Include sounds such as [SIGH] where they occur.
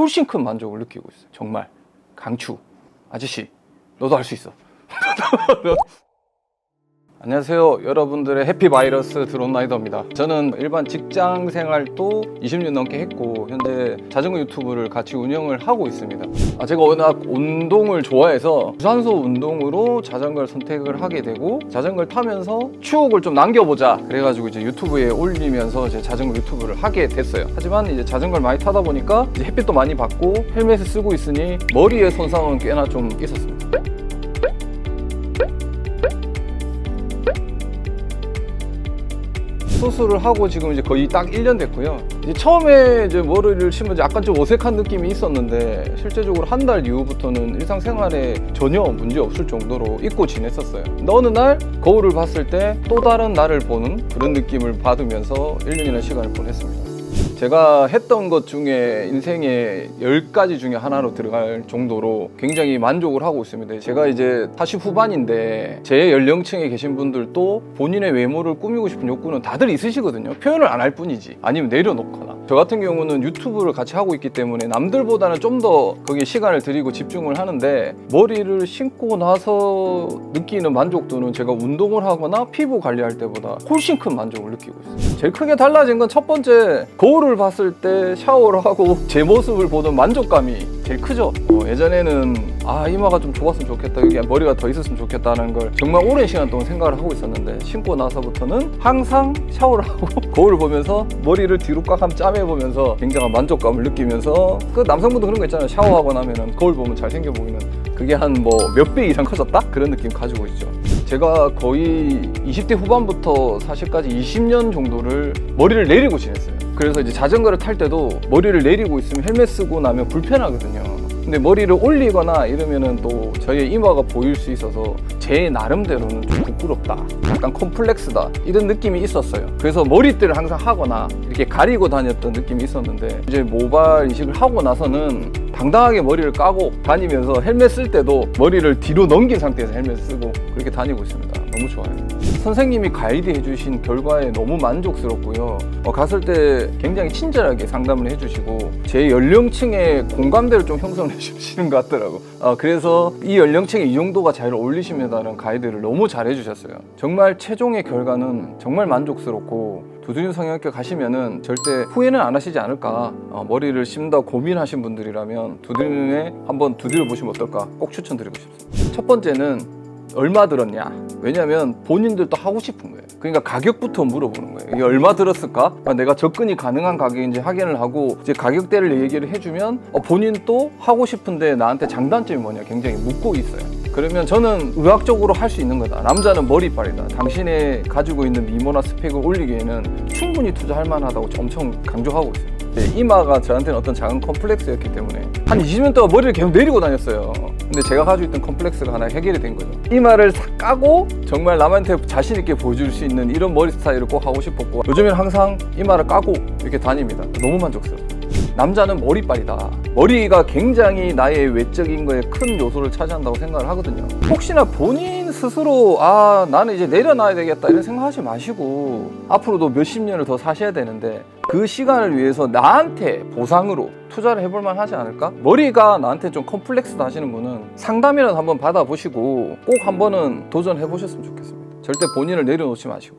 훨씬 큰 만족을 느끼고 있어요. 정말 강추 아저씨 너도 할 수 있어. [LAUGHS] 안녕하세요. 여러분들의 해피바이러스 드론라이더입니다. 저는 일반 직장 생활도 20년 넘게 했고 현재 자전거 유튜브를 같이 운영을 하고 있습니다. 아, 제가 워낙 운동을 좋아해서 유산소 운동으로 자전거를 선택을 하게 되고 자전거를 타면서 추억을 좀 남겨보자 그래가지고 이제 유튜브에 올리면서 이제 자전거 유튜브를 하게 됐어요. 하지만 이제 자전거를 많이 타다 보니까 햇빛도 많이 받고 헬멧을 쓰고 있으니 머리에 손상은 꽤나 좀 있었습니다. 수술을 하고 지금 이제 거의 딱 1년 됐고요. 이제 처음에 이제 머리를 심으면 약간 좀 어색한 느낌이 있었는데 실제적으로 한 달 이후부터는 일상생활에 전혀 문제 없을 정도로 잊고 지냈었어요. 근데 어느 날 거울을 봤을 때 또 다른 나를 보는 그런 느낌을 받으면서 1년이라는 시간을 보냈습니다. 제가 했던 것 중에 인생의 10가지 중에 하나로 들어갈 정도로 굉장히 만족을 하고 있습니다. 제가 이제 40 후반인데 제 연령층에 계신 분들도 본인의 외모를 꾸미고 싶은 욕구는 다들 있으시거든요. 표현을 안 할 뿐이지. 아니면 내려놓거나. 저 같은 경우는 유튜브를 같이 하고 있기 때문에 남들보다는 좀 더 거기에 시간을 들이고 집중을 하는데 머리를 심고 나서 느끼는 만족도는 제가 운동을 하거나 피부 관리할 때보다 훨씬 큰 만족을 느끼고 있어요. 제일 크게 달라진 건 첫 번째 거울을 봤을 때 샤워를 하고 제 모습을 보는 만족감이 제일 크죠. 어, 예전에는 아 이마가 좀 좁았으면 좋겠다, 여기 머리가 더 있었으면 좋겠다는 걸 정말 오랜 시간 동안 생각을 하고 있었는데 신고 나서부터는 항상 샤워를 하고 [LAUGHS] 거울을 보면서 머리를 뒤로 꽉 한번 짜매 보면서 굉장한 만족감을 느끼면서 그 남성분도 그런 거 있잖아요. 샤워하고 나면은 거울 보면 잘 생겨 보이는 그게 한 뭐 몇 배 이상 커졌다 그런 느낌 가지고 있죠. 제가 거의 20대 후반부터 사실까지 20년 정도를 머리를 내리고 지냈어요. 그래서 이제 자전거를 탈 때도 머리를 내리고 있으면 헬멧 쓰고 나면 불편하거든요. 근데 머리를 올리거나 이러면은 또 저희의 이마가 보일 수 있어서 제 나름대로는 좀 부끄럽다. 약간 콤플렉스다. 이런 느낌이 있었어요. 그래서 머리띠를 항상 하거나 이렇게 가리고 다녔던 느낌이 있었는데 이제 모발 이식을 하고 나서는 당당하게 머리를 까고 다니면서 헬멧 쓸 때도 머리를 뒤로 넘긴 상태에서 헬멧 쓰고 그렇게 다니고 있습니다. 너무 좋아요. 선생님이 가이드 해주신 결과에 너무 만족스럽고요. 어, 갔을 때 굉장히 친절하게 상담을 해주시고 제 연령층의 공감대를 좀 형성해 [LAUGHS] 주시는 것 같더라고. 어, 그래서 이 연령층에 이 정도가 잘 어울리십니다라는 가이드를 너무 잘 해주셨어요. 정말 최종의 결과는 정말 만족스럽고 두드림 성형외과 가시면은 절대 후회는 안 하시지 않을까. 어, 머리를 심다 고민하신 분들이라면 두드림에 한번 두드려 보시면 어떨까. 꼭 추천드리고 싶습니다. 첫 번째는 얼마 들었냐? 왜냐면 본인들도 하고 싶은 거예요. 그러니까 가격부터 물어보는 거예요. 이게 얼마 들었을까? 아, 내가 접근이 가능한 가격인지 확인을 하고 이제 가격대를 얘기를 해주면 어, 본인도 하고 싶은데 나한테 장단점이 뭐냐 굉장히 묻고 있어요. 그러면 저는 의학적으로 할 수 있는 거다. 남자는 머리빨이다. 당신의 가지고 있는 미모나 스펙을 올리기에는 충분히 투자할 만하다고 엄청 강조하고 있어요. 네, 이마가 저한테는 어떤 작은 컴플렉스였기 때문에 한 20년 동안 머리를 계속 내리고 다녔어요. 근데 제가 가지고 있던 컴플렉스가 하나 해결이 된 거죠. 이마를 싹 까고 정말 남한테 자신 있게 보여줄 수 있는 이런 머리 스타일을 꼭 하고 싶었고 요즘에는 항상 이마를 까고 이렇게 다닙니다. 너무 만족스러워요. 남자는 머리빨이다. 머리가 굉장히 나의 외적인 거에 큰 요소를 차지한다고 생각을 하거든요. 혹시나 본인 스스로 아 나는 이제 내려놔야 되겠다 이런 생각하지 마시고 앞으로도 몇십 년을 더 사셔야 되는데 그 시간을 위해서 나한테 보상으로 투자를 해볼 만 하지 않을까? 머리가 나한테 좀 컴플렉스다 하시는 분은 상담이라도 한번 받아보시고 꼭 한번은 도전해 보셨으면 좋겠습니다. 절대 본인을 내려놓지 마시고.